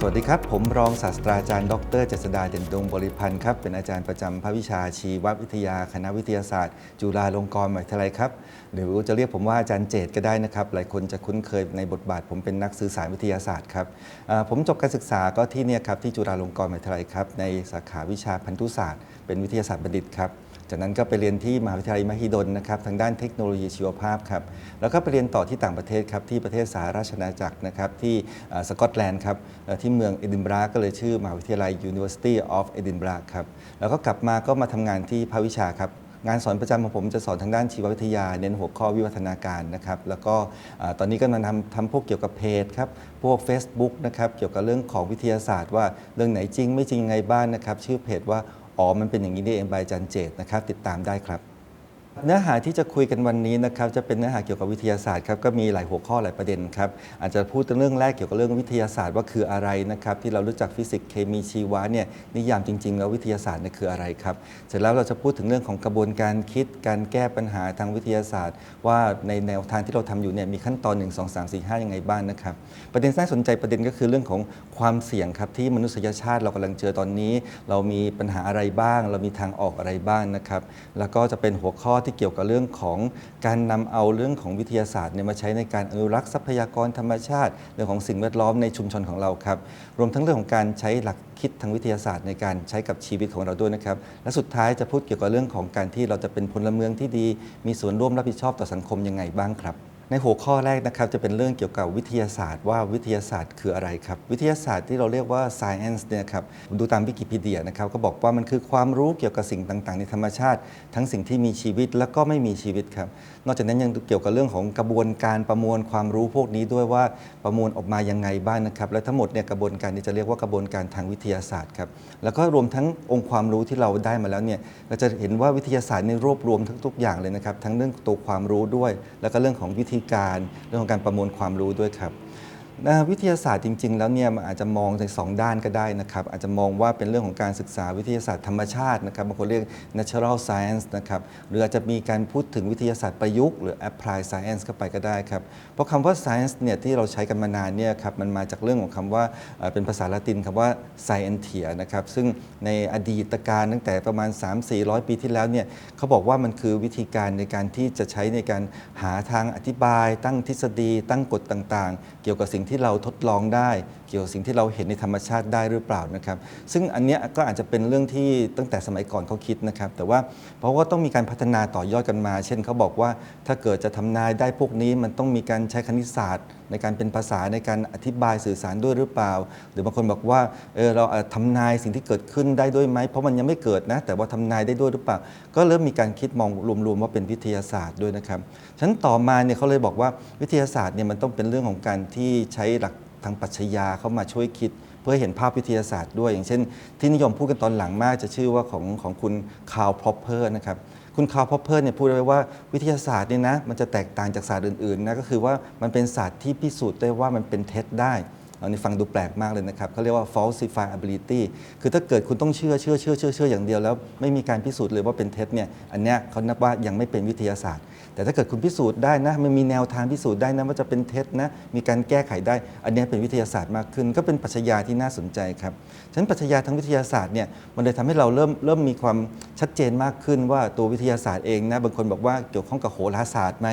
สวัสดีครับ ผมรองศาสตราจารย์ ดรเจษดาเด่นดวงบริพันธ์ครับ เป็นอาจารย์ประจำภาควิชาชีววิทยา คณะวิทยาศาสตร์ จุฬาลงกรณ์มหาวิทยาลัยครับ หรือจะเรียกผมว่าอาจารย์เจตก็ได้นะครับ หลายคนจะคุ้นเคยในบทบาท ผมเป็นนักสื่อสารวิทยาศาสตร์ครับ ผมจบการศึกษาก็ที่เนี่ยครับที่จุฬาลงกรณ์มหาวิทยาลัยครับในสาขาวิชาพันธุศาสตร์ เป็นวิทยาศาสตร์บัณฑิตครับจากนั้นก็ไปเรียนที่มหาวิทยาลัยมหิดลนะครับทางด้านเทคโนโลยีชีวภาพครับแล้วก็ไปเรียนต่อที่ต่างประเทศครับที่ประเทศสหราชอาณาจักรนะครับที่สกอตแลนด์ครับที่เมืองเอดินบะระก็เลยชื่อมหาวิทยาลัย University of Edinburgh ครับแล้วก็กลับมาก็มาทำงานที่ภาควิชาครับงานสอนประจำของผมจะสอนทางด้านชีววิทยา เน้นหัวข้อวิวัฒนาการนะครับแล้วก็ตอนนี้ก็กำลังทำทำพวกเกี่ยวกับเพจครับพวก Facebook นะครับเกี่ยวกับเรื่องของวิทยาศาสตร์ว่าเรื่องไหนจริงไม่จริงยังไงบ้างนะครับชื่อเพจว่า อ๋อมันเป็นอย่างนี้นี่เองบายจันเจตนะครับ ติดตามได้ครับ เนื้อหาที่จะคุยกันวันนี้นะครับจะเป็นเนื้อหาเกี่ยวกับวิทยาศาสตร์ครับก็มีหลายหัวข้อหลายประเด็นครับอาจจะพูดเรื่องแรกเกี่ยวกับเรื่องวิทยาศาสตร์ว่าคืออะไรนะครับที่เรารู้จักฟิสิกส์เคมีชีวะเนี่ยนิยามจริง ๆ แล้ววิทยาศาสตร์เนี่ยคืออะไรครับเสร็จแล้วเราจะพูดถึงเรื่องของกระบวนการคิดการแก้ปัญหาทางวิทยาศาสตร์ ว่าในแนวทางที่เราทำอยู่เนี่ยมีขั้นตอน 1 2 3 4 5ยังไงบ้างนะครับประเด็นน่าสนใจประเด็นก็คือเรื่องของความเสี่ยงครับที่มนุษยชาติเรากำลังเจอตอนนี้ เรามีปัญหาอะไรบ้าง เรามีทางออกอะไรบ้างนะครับแล้วก็จะเป็นหัวข้อที่เกี่ยวกับเรื่องของการนำเอาเรื่องของวิทยาศาสตร์เนี่ยมาใช้ในการอนุรักษ์ทรัพยากรธรรมชาติ เรื่องของสิ่งแวดล้อมในชุมชนของเราครับ รวมทั้งเรื่องของการใช้หลักคิดทางวิทยาศาสตร์ในการใช้กับชีวิตของเราด้วยนะครับ และสุดท้ายจะพูดเกี่ยวกับเรื่องของการที่เราจะเป็นพลเมืองที่ดี มีส่วนร่วมรับผิดชอบต่อสังคมยังไงบ้างครับ ในหัวข้อแรกนะครับจะเป็นเรื่องเกี่ยวกับวิทยาศาสตร์ว่าวิทยาศาสตร์คืออะไรครับ วิทยาศาสตร์ที่เราเรียกว่า science เนี่ยครับดูตามวิกิพีเดียนะครับก็บอกว่ามันคือความรู้เกี่ยวกับสิ่งต่างๆ ในธรรมชาติ ทั้งสิ่งที่มีชีวิตและก็ไม่มีชีวิตครับนอกจากนั้นยังเกี่ยวกับเรื่องของกระบวนการประมวลความรู้พวกนี้ด้วยว่าประมวลออกมายังไงบ้างนะครับและทั้งหมดเนี่ยกระบวนการนี้จะเรียกว่ากระบวนการทางวิทยาศาสตร์ครับแล้วก็รวมทั้งองค์ความรู้ที่เราได้มาแล้วเนี่ยเราจะเห็นว่าวิทยาศาสตร์ในรวบรวมทั้งทุกอย่างเลยนะครับทั้งเรื่องตัวความรู้ด้วย แล้วก็เรื่องของวิธีการเรื่องของการประมวลความรู้ด้วยครับ นะวิทยาศาสตร์จริง ๆ แล้วเนี่ยมันอาจจะมองในสองด้านก็ได้นะครับ อาจจะมองว่าเป็นเรื่องของการศึกษาวิทยาศาสตร์ธรรมชาตินะครับบางคนเรียก natural science นะครับหรืออาจจะมีการพูดถึงวิทยาศาสตร์ประยุกต์หรือ apply science เข้าไปก็ได้ครับ เพราะคำว่า science เนี่ยที่เราใช้กันมานานเนี่ยครับมันมาจากเรื่องของคำว่าเอ่อเป็นภาษาละตินคำว่า scientia นะครับซึ่งในอดีตการตั้งแต่ประมาณ 3-400 ปีที่แล้วเนี่ยเขาบอกว่ามันคือวิธีการในการที่จะใช้ในการหาทางอธิบาย ตั้งทฤษฎี ตั้งกฎต่าง ๆ เกี่ยวกับสิ่งที่เราทดลองได้ เกี่ยวกับสิ่งที่เราเห็นในธรรมชาติได้หรือเปล่านะครับ ซึ่งอันเนี้ยก็อาจจะเป็นเรื่องที่ตั้งแต่สมัยก่อนเขาคิดนะครับ แต่ว่าเพราะว่าต้องมีการพัฒนาต่อยอดกันมา เช่นเขาบอกว่าถ้าเกิดจะทำนายได้พวกนี้มันต้องมีการใช้คณิตศาสตร์ ในการเป็นภาษาในการอธิบายสื่อสารด้วยหรือเปล่า หรือบางคนบอกว่าเออเราอาจทำนายสิ่งที่เกิดขึ้นได้ด้วยไหมเพราะมันยังไม่เกิดนะ แต่ว่าทำนายได้ด้วยหรือเปล่า ก็เริ่มมีการคิดมองรวมๆว่าเป็นวิทยาศาสตร์ด้วยนะครับฉะนั้นต่อมาเนี่ยเขาเลยบอกว่าวิทยาศาสตร์เนี่ยมันต้องเป็นเรื่องของการที่ใช้หลักทางปรัชญาเข้ามาช่วยคิด เพื่อเห็นภาพวิทยาศาสตร์ด้วย อย่างเช่น ที่นิยมพูดกันตอนหลังมากจะชื่อว่าของของคุณคาร์ลพอปเพอร์นะครับ คุณคาร์พอเพอร์เนี่ยพูดไว้ว่าวิทยาศาสตร์เนี่ยนะมันจะแตกต่างจากศาสตร์อื่นๆนะก็คือว่ามันเป็นศาสตร์ที่พิสูจน์ได้ว่ามันเป็นเท็จได้ อันนี้ฟังดูแปลกมากเลยนะครับเขาเรียกว่า falsifiability คือถ้าเกิดคุณต้องเชื่อเชื่อเชื่อเชื่อเชื่ออย่างเดียวแล้วไม่มีการพิสูจน์เลยว่าเป็นเท็จเนี่ยอันเนี้ยเขานับว่ายังไม่เป็นวิทยาศาสตร์ แต่ถ้าเกิดคุณพิสูจน์ได้นะมันมีแนวทางพิสูจน์ได้นะว่าจะเป็นเท็จนะมีการแก้ไขได้ อันเนี้ยเป็นวิทยาศาสตร์มากขึ้น ก็เป็นปรัชญาที่น่าสนใจครับฉะนั้นปรัชญาทางวิทยาศาสตร์เนี่ยมันเลยทำให้เราเริ่มเริ่มมีความชัดเจนมากขึ้นว่าตัววิทยาศาสตร์เองนะบางคนบอกว่าเกี่ยวข้องกับโหราศาสตร์ไหม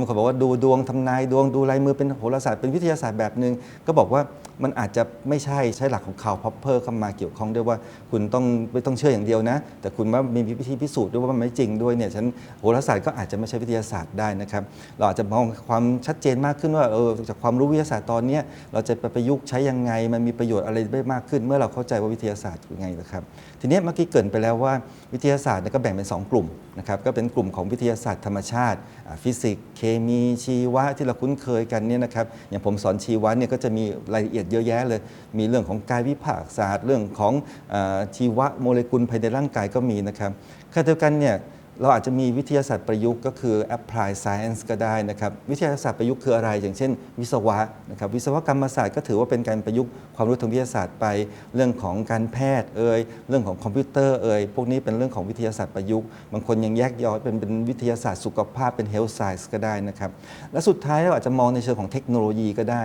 บางคนบอกว่าดูดวงทำนายดวงดูลายมือเป็นโหราศาสตร์เป็นวิทยาศาสตร์แบบหนึ่งก็บอกว่ามันอาจจะไม่ใช่ใช้หลักของคาร์ลพอปเพอร์เข้ามาเกี่ยวข้องด้วยว่าคุณต้องไม่ต้องเชื่ออย่างเดียวนะ แต่คุณว่ามีวิธีพิสูจน์ด้วยว่ามันไม่จริงด้วยเนี่ยฉันโหราศาสตร์ก็อาจจะไม่ใช่วิทยาศาสตร์ได้นะครับ เราอาจจะมองความชัดเจนมากขึ้นว่าเออจากความรู้วิทยาศาสตร์ตอนนี้เราจะไปประยุกต์ใช้ยังไง มันมีประโยชน์อะไรได้มากขึ้น เมื่อเราเข้าใจว่าวิทยาศาสตร์คือไงนะครับ ทีนี้เมื่อกี้เกินไปแล้วว่าวิทยาศาสตร์ก็แบ่งเป็น 2 กลุ่มนะครับก็เป็นกลุ่มของวิทยาศาสตร์ธรรมชาติ ฟิสิกส์เคมีชีวะที่เราคุ้นเคยกันเนี่ยนะครับอย่างผมสอนชีวะเนี่ยก็จะมีรายละเอียดเยอะแยะเลย มีเรื่องของกายวิภาคศาสตร์ เรื่องของอชีวะโมเลกุลภายในร่างกายก็มีนะครับขณะเดียวกันเนี่ย เราอาจจะมีวิทยาศาสตร์ประยุกต์ก็คือ apply science ก็ได้นะครับ วิทยาศาสตร์ประยุกต์คืออะไร อย่างเช่น วิศวะนะครับวิศวกรรมศาสตร์ก็ถือว่าเป็นการประยุกต์ความรู้ทางวิทยาศาสตร์ไป เรื่องของการแพทย์เอ่ยเรื่องของคอมพิวเตอร์เอ่ยพวกนี้เป็นเรื่องของวิทยาศาสตร์ประยุกต์บางคนยังแยกย่อยเป็นเป็นวิทยาศาสตร์สุขภาพเป็น health science ก็ได้นะครับและสุดท้ายเราอาจจะมองในเชิงของเทคโนโลยีก็ได้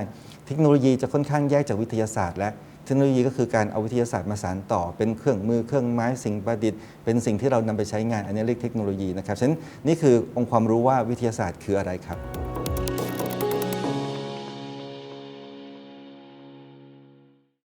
เทคโนโลยีจะค่อนข้างแยกจากวิทยาศาสตร์และ เทคโนโลยีก็คือการเอาวิทยาศาสตร์มาสานต่อ เป็นเครื่องมือเครื่องไม้สิ่งประดิษฐ์ เป็นสิ่งที่เรานำไปใช้งานอันนี้เรียกเทคโนโลยีนะครับฉะนั้นนี่คือองค์ความรู้ว่าวิทยาศาสตร์คืออะไรครับ